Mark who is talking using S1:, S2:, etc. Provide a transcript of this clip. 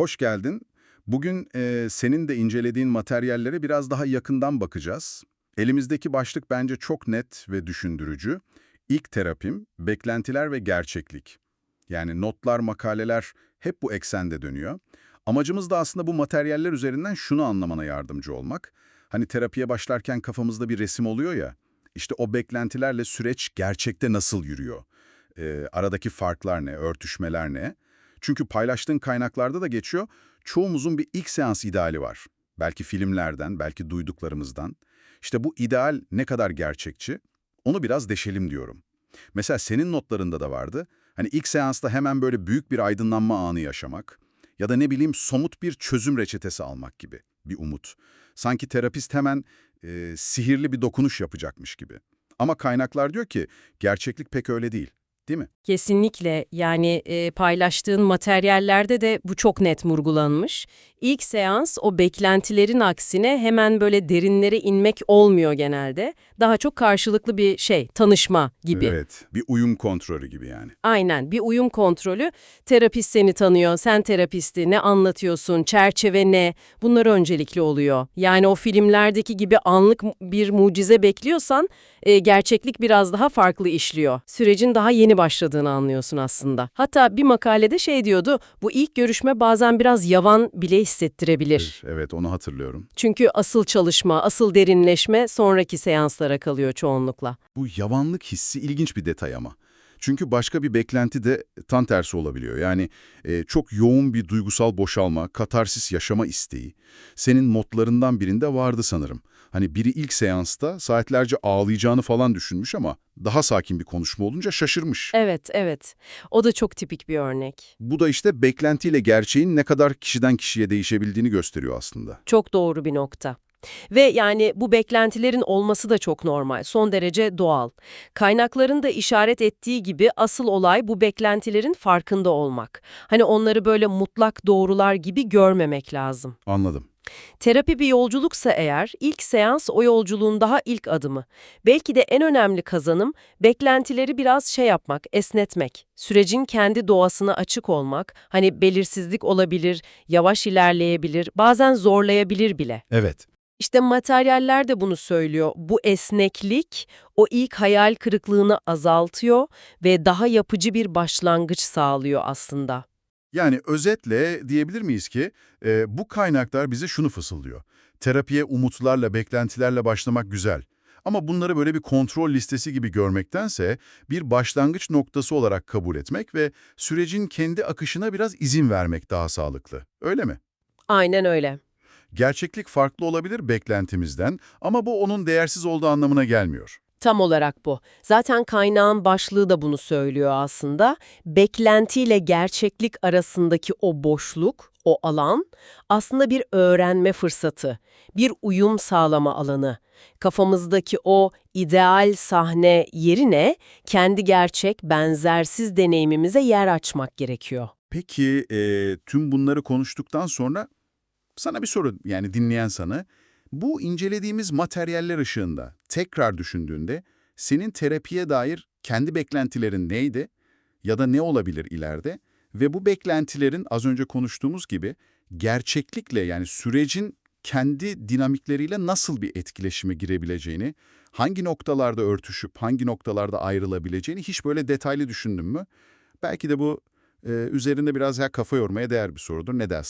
S1: Hoş geldin. Bugün e, senin de incelediğin materyallere biraz daha yakından bakacağız. Elimizdeki başlık bence çok net ve düşündürücü. İlk terapim, beklentiler ve gerçeklik. Yani notlar, makaleler hep bu eksende dönüyor. Amacımız da aslında bu materyaller üzerinden şunu anlamana yardımcı olmak. Hani terapiye başlarken kafamızda bir resim oluyor ya, işte o beklentilerle süreç gerçekte nasıl yürüyor? E, aradaki farklar ne, örtüşmeler ne? Çünkü paylaştığın kaynaklarda da geçiyor, çoğumuzun bir ilk seans ideali var. Belki filmlerden, belki duyduklarımızdan. İşte bu ideal ne kadar gerçekçi, onu biraz deşelim diyorum. Mesela senin notlarında da vardı. Hani ilk seansta hemen böyle büyük bir aydınlanma anı yaşamak ya da ne bileyim somut bir çözüm reçetesi almak gibi bir umut. Sanki terapist hemen e, sihirli bir dokunuş yapacakmış gibi. Ama kaynaklar diyor ki gerçeklik pek öyle değil, değil mi?
S2: Kesinlikle yani e, paylaştığın materyallerde de bu çok net vurgulanmış. İlk seans o beklentilerin aksine hemen böyle derinlere inmek olmuyor genelde. Daha çok karşılıklı bir şey, tanışma gibi.
S1: Evet, bir uyum kontrolü gibi yani.
S2: Aynen bir uyum kontrolü. Terapist seni tanıyor, sen terapisti, ne anlatıyorsun, çerçeve ne bunlar öncelikli oluyor. Yani o filmlerdeki gibi anlık bir mucize bekliyorsan e, gerçeklik biraz daha farklı işliyor. Sürecin daha yeni başladığını anlıyorsun aslında. Hatta bir makalede şey diyordu, bu ilk görüşme bazen biraz yavan bile hissettirebilir.
S1: Evet, onu hatırlıyorum.
S2: Çünkü asıl çalışma, asıl derinleşme sonraki seanslara kalıyor çoğunlukla.
S1: Bu yavanlık hissi ilginç bir detay ama. Çünkü başka bir beklenti de tam tersi olabiliyor. Yani e, çok yoğun bir duygusal boşalma, katarsis yaşama isteği. Senin notlarından birinde vardı sanırım. Hani biri ilk seansta saatlerce ağlayacağını falan düşünmüş ama daha sakin bir konuşma olunca şaşırmış.
S2: Evet, evet. O da çok tipik bir örnek.
S1: Bu da işte beklentiyle gerçeğin ne kadar kişiden kişiye değişebildiğini gösteriyor aslında.
S2: Çok doğru bir nokta. Ve yani bu beklentilerin olması da çok normal, son derece doğal. Kaynakların da işaret ettiği gibi asıl olay bu beklentilerin farkında olmak. Hani onları böyle mutlak doğrular gibi görmemek lazım.
S1: Anladım.
S2: Terapi bir yolculuksa eğer, ilk seans o yolculuğun daha ilk adımı. Belki de en önemli kazanım, beklentileri biraz şey yapmak, esnetmek. Sürecin kendi doğasına açık olmak, hani belirsizlik olabilir, yavaş ilerleyebilir, bazen zorlayabilir bile.
S1: Evet.
S2: İşte materyaller de bunu söylüyor. Bu esneklik o ilk hayal kırıklığını azaltıyor ve daha yapıcı bir başlangıç sağlıyor aslında.
S1: Yani özetle diyebilir miyiz ki e, bu kaynaklar bize şunu fısıldıyor. Terapiye umutlarla, beklentilerle başlamak güzel. Ama bunları böyle bir kontrol listesi gibi görmektense bir başlangıç noktası olarak kabul etmek ve sürecin kendi akışına biraz izin vermek daha sağlıklı. Öyle mi?
S2: Aynen öyle.
S1: Gerçeklik farklı olabilir beklentimizden ama bu onun değersiz olduğu anlamına gelmiyor.
S2: Tam olarak bu. Zaten kaynağın başlığı da bunu söylüyor aslında. Beklentiyle gerçeklik arasındaki o boşluk, o alan aslında bir öğrenme fırsatı, bir uyum sağlama alanı. Kafamızdaki o ideal sahne yerine kendi gerçek, benzersiz deneyimimize yer açmak gerekiyor.
S1: Peki e, tüm bunları konuştuktan sonra sana bir soru yani dinleyen sana. Bu incelediğimiz materyaller ışığında tekrar düşündüğünde senin terapiye dair kendi beklentilerin neydi ya da ne olabilir ileride ve bu beklentilerin az önce konuştuğumuz gibi gerçeklikle yani sürecin kendi dinamikleriyle nasıl bir etkileşime girebileceğini, hangi noktalarda örtüşüp hangi noktalarda ayrılabileceğini hiç böyle detaylı düşündün mü? Belki de bu e, üzerinde biraz ya kafa yormaya değer bir sorudur. Ne dersin?